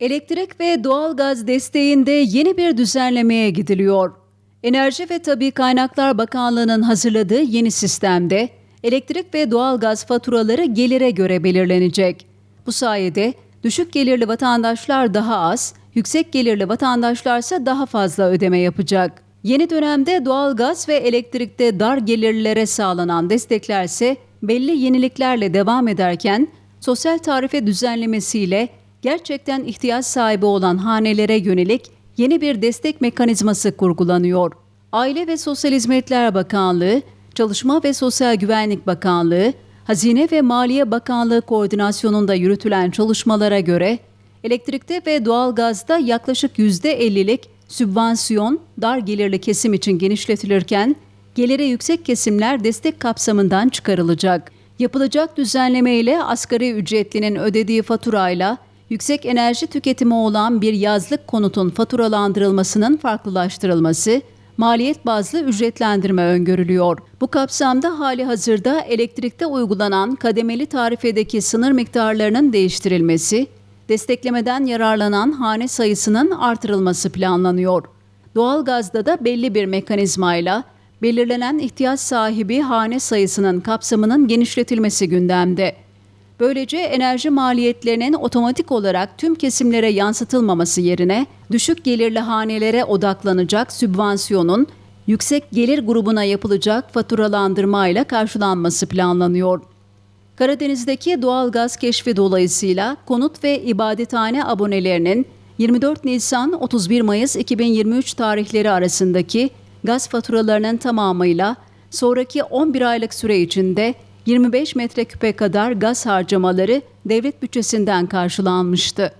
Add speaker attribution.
Speaker 1: Elektrik ve doğalgaz desteğinde yeni bir düzenlemeye gidiliyor. Enerji ve Tabi Kaynaklar Bakanlığı'nın hazırladığı yeni sistemde elektrik ve doğalgaz faturaları gelire göre belirlenecek. Bu sayede düşük gelirli vatandaşlar daha az, yüksek gelirli vatandaşlarsa daha fazla ödeme yapacak. Yeni dönemde doğalgaz ve elektrikte dar gelirlilere sağlanan desteklerse belli yeniliklerle devam ederken sosyal tarife düzenlemesiyle gerçekten ihtiyaç sahibi olan hanelere yönelik yeni bir destek mekanizması kurgulanıyor. Aile ve Sosyal Hizmetler Bakanlığı, Çalışma ve Sosyal Güvenlik Bakanlığı, Hazine ve Maliye Bakanlığı koordinasyonunda yürütülen çalışmalara göre elektrikte ve doğalgazda yaklaşık %50'lik sübvansiyon dar gelirli kesim için genişletilirken geliri yüksek kesimler destek kapsamından çıkarılacak. Yapılacak düzenleme ile asgari ücretlinin ödediği faturayla yüksek enerji tüketimi olan bir yazlık konutun faturalandırılmasının farklılaştırılması, maliyet bazlı ücretlendirme öngörülüyor. Bu kapsamda hali hazırda elektrikte uygulanan kademeli tarifedeki sınır miktarlarının değiştirilmesi, desteklemeden yararlanan hane sayısının artırılması planlanıyor. Doğalgazda da belli bir mekanizmayla belirlenen ihtiyaç sahibi hane sayısının kapsamının genişletilmesi gündemde. Böylece enerji maliyetlerinin otomatik olarak tüm kesimlere yansıtılmaması yerine düşük gelirli hanelere odaklanacak sübvansiyonun yüksek gelir grubuna yapılacak faturalandırmayla karşılanması planlanıyor. Karadeniz'deki doğal gaz keşfi dolayısıyla konut ve ibadethane abonelerinin 24 Nisan 31 Mayıs 2023 tarihleri arasındaki gaz faturalarının tamamıyla sonraki 11 aylık süre içinde 25 metreküpe kadar gaz harcamaları devlet bütçesinden karşılanmıştı.